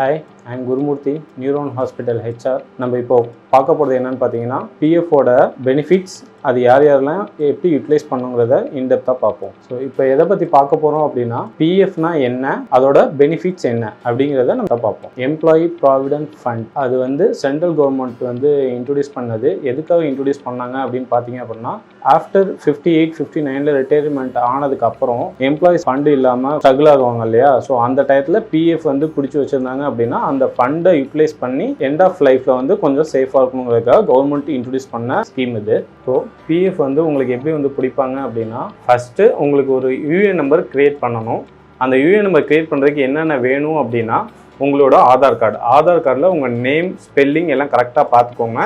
Hi I'm Gurumoorthy neuron hospital HR நம்ம இப்போ பார்க்க போகிறது என்னன்னு பார்த்தீங்கன்னா பிஎஃபோட பெனிஃபிட்ஸ் அது யார் யாரெல்லாம் எப்படி யூட்டிலைஸ் பண்ணுங்கிறத இன்டெப்த்தாக பார்ப்போம். ஸோ இப்போ எதை பற்றி பார்க்க போகிறோம் அப்படின்னா பிஎஃப்னா என்ன? அதோட பெனிஃபிட்ஸ் என்ன? அப்படிங்கிறத நம்ம பார்ப்போம். எம்ப்ளாயி ப்ராவிடென்ட் ஃபண்ட் அது வந்து சென்ட்ரல் கவர்மெண்ட் வந்து இன்ட்ரடியூஸ் பண்ணது. எதுக்காக இன்ட்ரடியூஸ் பண்ணாங்க அப்படின்னு பார்த்தீங்க அப்படின்னா ஆஃப்டர் ஃபிஃப்டி எயிட் ஃபிஃப்டி நைனில் ரிட்டையர்மெண்ட் ஆனதுக்கு அப்புறம் எம்ப்ளாயிஸ் ஃபண்டு இல்லாமல் ஸ்ட்ரகிள் ஆகுவாங்க இல்லையா? ஸோ அந்த டயத்தில் பிஎஃப் வந்து பிடிச்சி வச்சுருந்தாங்க அப்படின்னா அந்த ஃபண்டை யூட்டிலைஸ் பண்ணி எண்ட் ஆஃப் லைஃப்பில் வந்து கொஞ்சம் சேஃபாக இருக்கணுங்கிறதுக்காக கவர்மெண்ட் இன்ட்ரடியூஸ் பண்ண ஸ்கீம் இது. ஸோ பிஎஃப் வந்து உங்களுக்கு எப்படி வந்து பிடிப்பாங்க அப்படின்னா ஃபஸ்ட்டு உங்களுக்கு ஒரு யூஏ நம்பர் க்ரியேட் பண்ணணும். அந்த யூஏ நம்பர் க்ரியேட் பண்ணுறதுக்கு என்னென்ன வேணும் அப்படின்னா உங்களோட ஆதார் கார்டு ஆதார் கார்டில் உங்கள் நேம் ஸ்பெல்லிங் எல்லாம் கரெக்டாக பார்த்துக்கோங்க.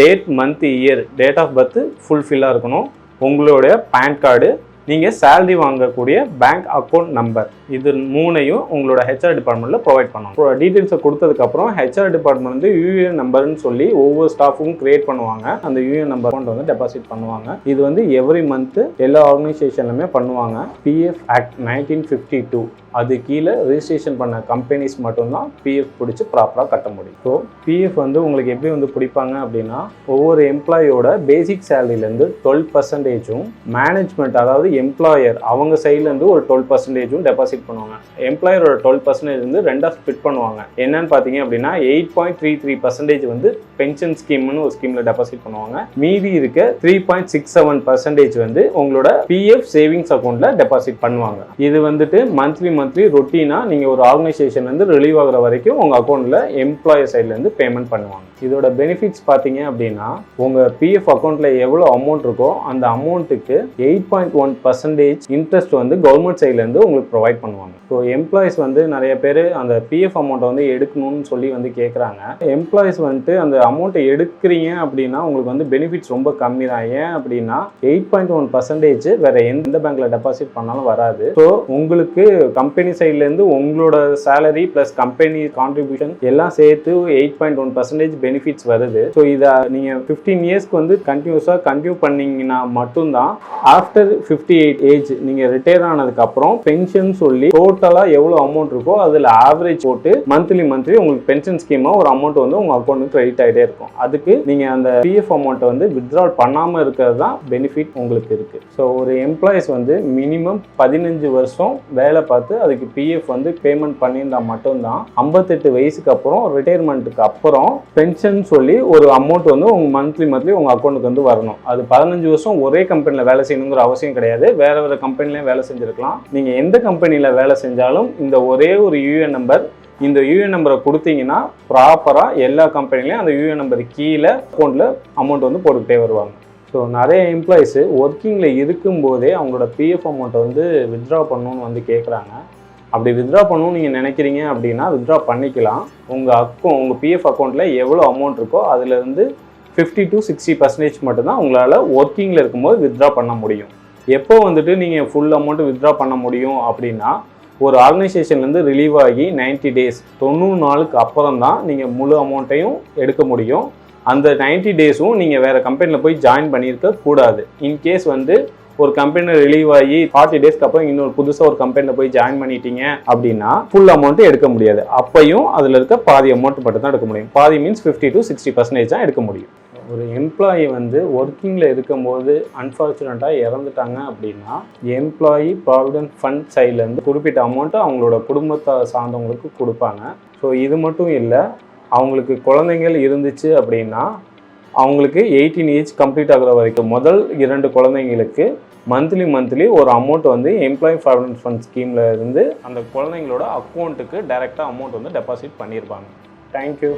Date month year date of birth ஃபுல்ஃபில்லாக இருக்கணும். உங்களுடைய பேன் கார்டு நீங்கள் சேலரி வாங்கக்கூடிய பேங்க் அக்கௌண்ட் நம்பர் இது மூணையும் உங்களோட ஹெச்ஆர் டிபார்ட்மெண்ட்டில் ப்ரொவைட் பண்ணணும். டீட்டெயில்ஸை கொடுத்ததுக்கப்புறம் ஹெச்ஆர் டிபார்ட்மெண்ட் வந்து யூஏஎன் நம்பர்னு சொல்லி ஒவ்வொரு ஸ்டாஃபுக்கும் கிரியேட் பண்ணுவாங்க. அந்த யூஏஎன் நம்பர் அக்கௌண்ட் வந்து டெபாசிட் பண்ணுவாங்க. இது வந்து எவ்ரி மந்த்து எல்லா ஆர்கனைசேஷன்லுமே பண்ணுவாங்க. PF act nineteen fifty two அது கீழே ரிஜிஸ்ட்ரேஷன் பண்ண கம்பெனிஸ் மட்டும்தான் பிஎஃப் பிடிச்சி ப்ராப்பராக கட்ட முடியும். ஸோ பிஎஃப் வந்து உங்களுக்கு எப்படி வந்து பிடிப்பாங்க அப்படின்னா ஒவ்வொரு எம்ப்ளாயோட பேசிக் சேலரியிலேருந்து டுவெல் பர்சன்டேஜும் மேனேஜ்மெண்ட் அதாவது எம்ப்ளாயர் அவங்க சைட்லேருந்து ஒரு டுவெல் பர்சன்டேஜும் டெபாசிட் பண்ணுவாங்க. எம்ப்ளாயரோட டுவெல் பர்சன்டேஜ் வந்து ரெண்டாக ஸ்பிட் பண்ணுவாங்க. என்னன்னு பார்த்தீங்க அப்படின்னா eight point three three percentage வந்து பென்ஷன் ஸ்கீம்னு ஒரு ஸ்கீமில் டெபாசிட் பண்ணுவாங்க. மீதி இருக்க three point six seven percentage வந்து உங்களோட பிஎஃப் சேவிங்ஸ் அக்கௌண்ட்டில் டெபாசிட் பண்ணுவாங்க. இது வந்துட்டு மந்த்லி மந்த்லி ரொட்டீனாக நீங்கள் ஒரு ஆர்கனைசேஷன் வந்து ரிலீவ் ஆகிற வரைக்கும் உங்கள் அக்கௌண்ட்டில் எம்ப்ளாயர் சைட்லேருந்து பேமெண்ட் பண்ணுவாங்க. இதோட பெனிஃபிட்ஸ் பார்த்தீங்க அப்படின்னா உங்கள் பிஎஃப் அக்கௌண்ட்டில் எவ்வளோ அமௌண்ட் இருக்கோ அந்த அமௌண்ட்டுக்கு eight point one percentage interest வந்து கவர்மெண்ட் சைட்லேருந்து உங்களுக்கு ப்ரொவைட் பண்ணுவாங்க. ஸோ எம்ப்ளாயிஸ் வந்து நிறைய பேர் அந்த பிஎஃப் அமௌண்ட்டை வந்து எடுக்கணும்னு சொல்லி வந்து கேட்குறாங்க எம்ப்ளாயிஸ் வந்துட்டு அந்த அமௌண்ட்டை எடுக்கிறீங்க அப்படின்னா உங்களுக்கு வந்து பெனிஃபிட்ஸ் ரொம்ப கம்மி தான். ஏன் அப்படின்னா எயிட் பாயிண்ட் ஒன் பர்சன்டேஜ் வேற எந்த பேங்க்ல டெபாசிட் பண்ணாலும் வராது. ஸோ உங்களுக்கு கம்பெனி சைட்லேருந்து உங்களோட சேலரி ப்ளஸ் கம்பெனி கான்ட்ரிபியூஷன் எல்லாம் சேர்த்து eight point one percentage benefits வருது. ஸோ இதை நீங்கள் ஃபிஃப்டீன் இயர்ஸ்க்கு வந்து கண்டினியூஸாக கண்டினியூ பண்ணீங்கன்னா மட்டும்தான் ஆஃப்டர் ஃபிஃப்டி எயிட் ஏஜ் நீங்கள் ரிட்டையர் ஆனதுக்கப்புறம் பென்ஷன் சொல்லி டோட்டலாக எவ்வளோ அமௌண்ட் இருக்கோ அதில் ஆவரேஜ் போட்டு மந்த்லி மந்த்லி உங்களுக்கு பென்ஷன் ஸ்கீமாக ஒரு அமௌண்ட் வந்து உங்கள் அக்கௌண்ட்டுக்கு கிரெடிட் ஆகிட்டே இருக்கும். அதுக்கு நீங்கள் அந்த பிஎஃப் அமௌண்ட்டை வந்து வித்ட்ரால் பண்ணாமல் இருக்கிறது தான் பெனிஃபிட் உங்களுக்கு இருக்குது ஸோ ஒரு எம்ப்ளாயிஸ் வந்து மினிமம் பதினஞ்சு வருஷம் வேலை பார்த்து அதுக்கு பிஎஃப் வந்து பேமெண்ட் பண்ணியிருந்தா மட்டும்தான் ஐம்பத்தெட்டு வயசுக்கு அப்புறம் ரிட்டையர்மெண்ட்டுக்கு அப்புறம் பென்ஷன் சொல்லி ஒரு அமௌண்ட் வந்து உங்கள் மந்த்லி மந்த்லி உங்கள் அக்கௌண்ட்டுக்கு வந்து வரணும். அது பதினஞ்சு வருஷம் ஒரே கம்பெனியில் வேலை செய்யணுங்கிற அவசியம் கிடையாது. வேற வேறு கம்பெனிலையும் வேலை செஞ்சுருக்கலாம். நீங்கள் எந்த கம்பெனியில் வேலை செஞ்சாலும் இந்த ஒரே ஒரு யூஎன் நம்பர் இந்த யூஎன் நம்பரை கொடுத்தீங்கன்னா ப்ராப்பராக எல்லா கம்பெனிலையும் அந்த யூஎன் நம்பர் கீழே அக்கௌண்ட்டில் அமௌண்ட் வந்து போட்டுக்கிட்டே வருவாங்க. ஸோ நிறைய எம்ப்ளாயிஸு ஒர்க்கிங்கில் இருக்கும்போதே அவங்களோட பிஎஃப் அமௌண்ட்டை வந்து வித்ட்ரா பண்ணணும்னு வந்து கேட்குறாங்க அப்படி வித்ட்ரா பண்ணணும்னு நீங்கள் நினைக்கிறீங்க அப்படின்னா வித்ட்ரா பண்ணிக்கலாம். உங்கள் அக்கௌண்ட் உங்கள் பிஎஃப் அக்கௌண்ட்டில் எவ்வளோ அமௌண்ட் இருக்கோ அதுலேருந்து ஃபிஃப்டி டு சிக்ஸ்டி பர்சன்டேஜ் மட்டும்தான் உங்களால் ஒர்க்கிங்கில் இருக்கும்போது வித்ட்ரா பண்ண முடியும். எப்போ வந்துட்டு நீங்கள் ஃபுல் அமௌண்ட்டு வித்ட்ரா பண்ண முடியும் அப்படின்னா ஒரு ஆர்கனைசேஷன்லேருந்து ரிலீவ் ஆகி 90 டேஸ் தொண்ணூறு நாளுக்கு அப்புறம் தான் நீங்கள் முழு அமௌண்ட்டையும் எடுக்க முடியும். அந்த 90 டேஸும் நீங்கள் வேறு கம்பெனியில் போய் ஜாயின் பண்ணியிருக்க கூடாது. இன்கேஸ் வந்து ஒரு கம்பெனியில் ரிலீவ் ஆகி ஃபார்ட்டி டேஸ்க்கு அப்புறம் இன்னொரு புதுசாக ஒரு கம்பெனியில் போய் ஜாயின் பண்ணிட்டீங்க அப்படின்னா ஃபுல் அமௌண்ட்டு எடுக்க முடியாது. அப்பையும் அதில் இருக்க பாதி அமௌண்ட் மட்டும் தான் எடுக்க முடியும். பாதி means fifty to sixty percentage தான் எடுக்க முடியும். ஒரு எம்ப்ளாயி வந்து ஒர்க்கிங்கில் இருக்கும்போது அன்ஃபார்ச்சுனேட்டாக இறந்துட்டாங்க அப்படின்னா எம்ப்ளாயி ப்ராவிடென்ட் ஃபண்ட் சைட்லேருந்து குறிப்பிட்ட அமௌண்ட்டை அவங்களோட குடும்பத்தை சார்ந்தவங்களுக்கு கொடுப்பாங்க. ஸோ இது மட்டும் இல்லை அவங்களுக்கு குழந்தைங்கள் இருந்துச்சு அப்படின்னா அவங்களுக்கு எயிட்டீன் ஏஜ் கம்ப்ளீட் ஆகுற வரைக்கும் முதல் இரண்டு குழந்தைங்களுக்கு மந்த்லி மந்த்லி ஒரு அமௌண்ட் வந்து எம்ப்ளாயி ப்ராவிடென்ட் ஃபண்ட் ஸ்கீமில் இருந்து அந்த குழந்தைங்களோட அக்கௌண்ட்டுக்கு டைரெக்டாக அமௌண்ட் வந்து டெபாசிட் பண்ணியிருப்பாங்க தேங்க்யூ